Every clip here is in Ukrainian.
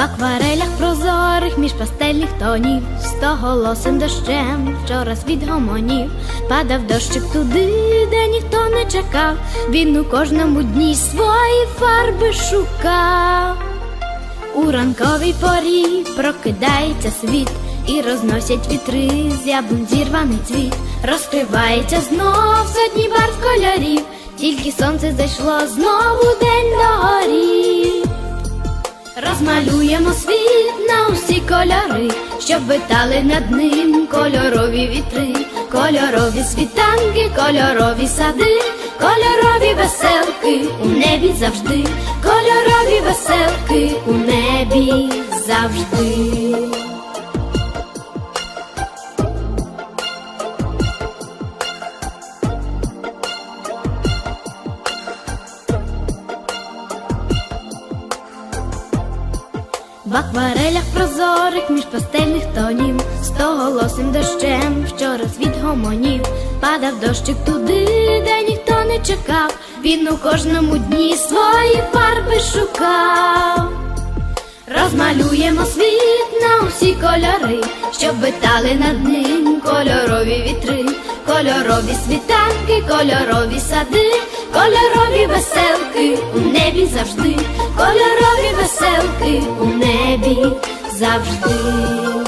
акварелях прозорих між пастельних тонів, стоголосим дощем вчора світ гомонів, падав дощик туди, де ніхто не чекав. Він у кожному дні свої фарби шукав. У ранковій порі прокидається світ і розносять вітри з яблунь зірваний цвіт. Розкривається знов сотні барв кольорів, тільки сонце зайшло знову день догорів. Розмалюємо світ на усі кольори, щоб витали над ним кольорові вітри, кольорові світанки, кольорові сади, кольорові веселки у небі завжди, кольорові веселки у небі завжди. В акварелях прозорих між пастельних тонів, стоголосим дощем вчора світ гомонів, падав дощик туди, де ніхто не чекав. Він у кожному дні свої фарби шукав. Розмалюємо світ на усі кольори, щоб витали над ним кольорові вітри, кольорові світанки, кольорові сади, кольорові веселки у небі завжди, кольорові веселки у небі завжди.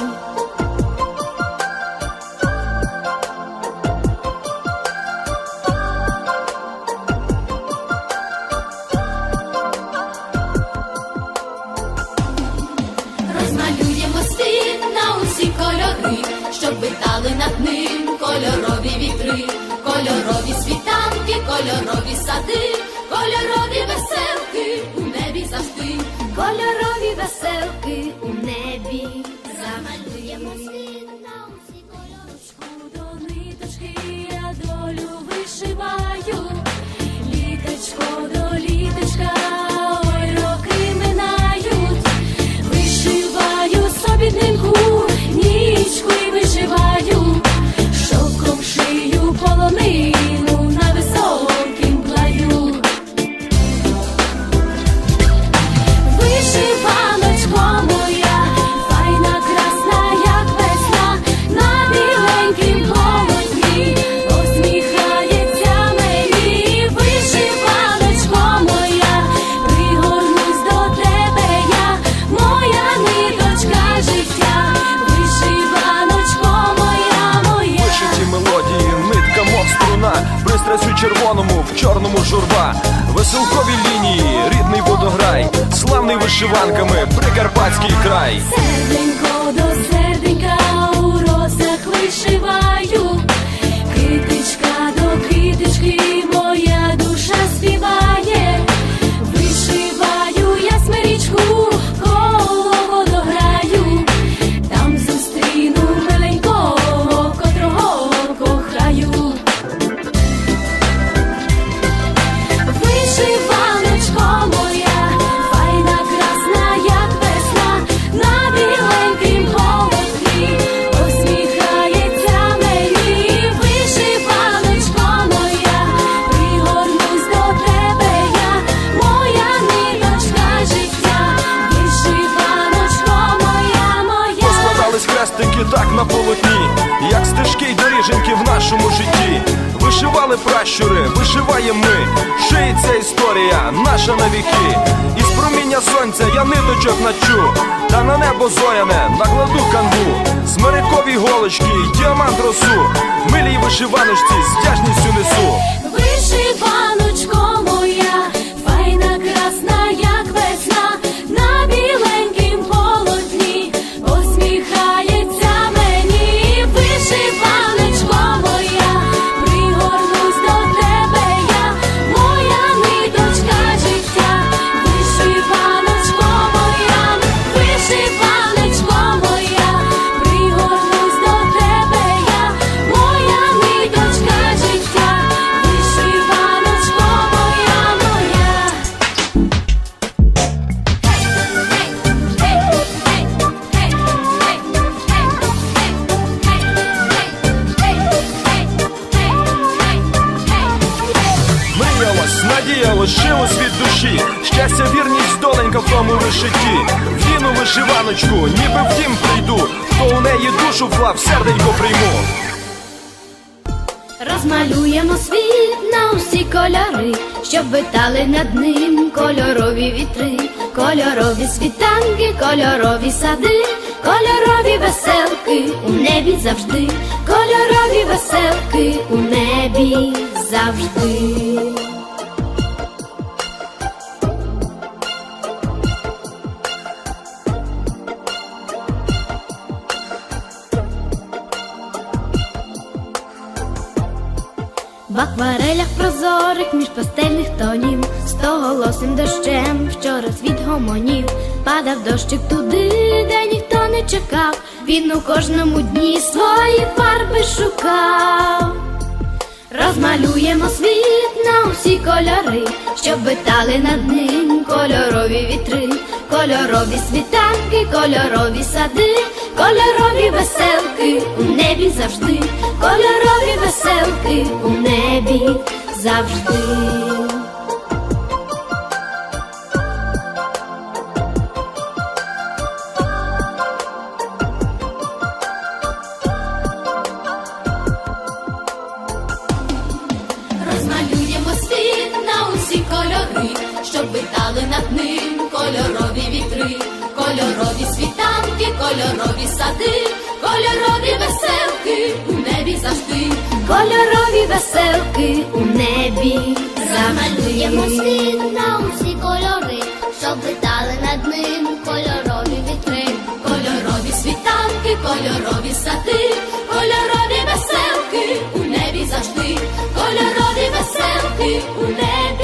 Червоному, в чорному журба, веселкові лінії, рідний водограй, славний вишиванками, прикарпатський край. Серденько до серденька так на полотні, як стежки й доріженьки в нашому житті. Вишивали пращури, вишиваємо ми. Шиється історія, наша на віки. Із проміння сонця я ниточок начу, та на небо зоряне накладу канву. Смирикові голочки, діамант росу. Милій вишиваночці з тяжністю несу. вірус світ душі, щастя, вірність, доленька в тому вишиті. Вдіну вишиваночку, ніби в дім прийду, то у неї душу вклав, серденько прийму. Розмалюємо світ на усі кольори, щоб витали над ним кольорові вітри, кольорові світанки, кольорові сади, кольорові веселки у небі завжди, кольорові веселки у небі завжди. В акварелях прозорих між пастельних тонів, стоголосим дощем, вчора світ гомонів, падав дощик туди, де ніхто не чекав, він у кожному дні свої фарби шукав. Розмалюємо світ на усі кольори, щоб витали над ним кольорові вітри, кольорові світанки, кольорові сади, кольорові веселки у небі завжди, кольорові веселки у небі завжди. Розмалюємо світ на усі кольори, щоб витали над ним кольорові вітри, кольорові світанки, кольорові сади, кольорові веселки веселки у небі. Замалюємо світ на усі кольори, щоб витали над ним кольорові вітри. Кольорові світанки, кольорові сади, кольорові веселки у небі завжди, кольорові веселки у небі